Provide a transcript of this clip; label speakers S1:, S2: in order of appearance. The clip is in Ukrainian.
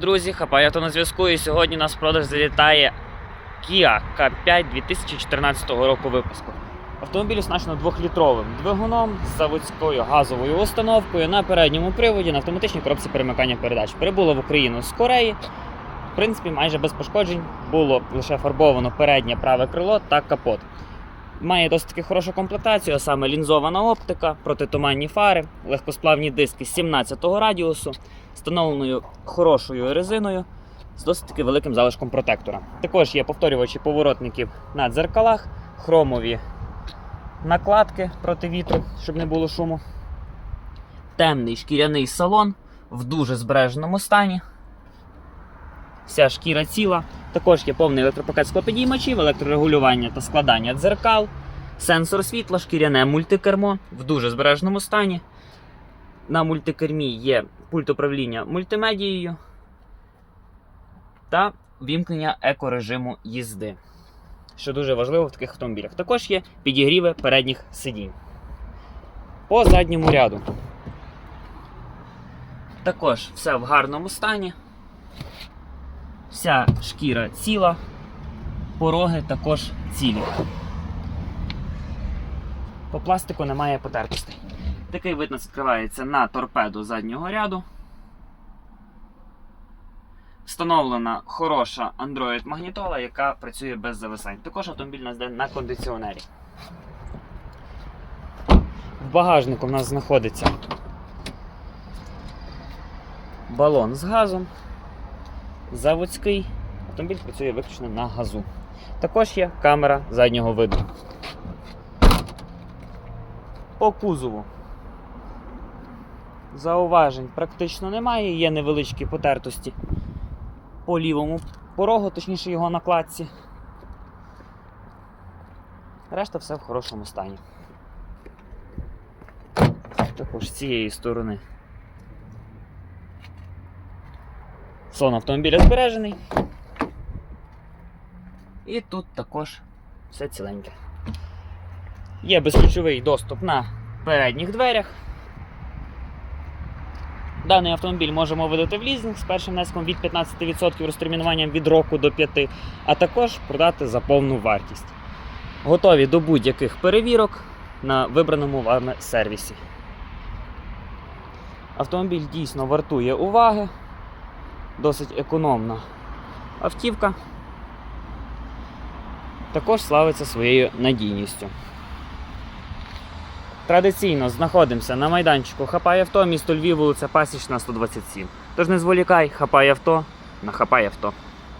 S1: Друзі, хапай авто на зв'язку. І сьогодні нас в продаж залітає Kia K5 2014 року випуску. Автомобіль оснащено 2-літровим двигуном з заводською газовою установкою на передньому приводі на автоматичній коробці перемикання передач. Прибуло в Україну з Кореї. В принципі, майже без пошкоджень було лише фарбовано переднє праве крило та капот. Має досить таки хорошу комплектацію, а саме лінзована оптика, протитуманні фари, легкосплавні диски 17-го радіусу, встановленою хорошою резиною з досить таки великим залишком протектора. Також є повторювачі поворотників на дзеркалах, хромові накладки проти вітру, щоб не було шуму. Темний шкіряний салон в дуже збереженому стані. Вся шкіра ціла. Також є повний електропакет склопідіймачів, електрорегулювання та складання дзеркал, сенсор світла, шкіряне мультикермо в дуже збереженому стані. На мультикермі є пульт управління мультимедією та вімкнення екорежиму їзди, що дуже важливо в таких автомобілях. Також є підігріви передніх сидінь. По задньому ряду. Також все в гарному стані. Вся шкіра ціла, пороги також цілі. По пластику немає потертостей. Такий вид нас відкривається на торпеду заднього ряду. Встановлена хороша Android магнітола, яка працює без зависань. Також автомобіль нас йде на кондиціонері. В багажнику в нас знаходиться балон з газом. Заводський. Автомобіль працює виключно на газу. Також є камера заднього виду. По кузову. Зауважень практично немає, є невеличкі потертості по лівому порогу, точніше його накладці. Решта все в хорошому стані. Також з цієї сторони. Сон автомобіля збережений. І тут також все ціленьке. Є безключовий доступ на передніх дверях. Даний автомобіль можемо видати в лізинг з першим внеском від 15% розтермінуванням від року до 5, а також продати за повну вартість. Готові до будь-яких перевірок на вибраному вами сервісі. Автомобіль дійсно вартує уваги, досить економна автівка. Також славиться своєю надійністю. Традиційно знаходимося на майданчику Хапай авто, місто Львів, вулиця Пасічна, 127. Тож не зволікай, хапай авто на хапай авто.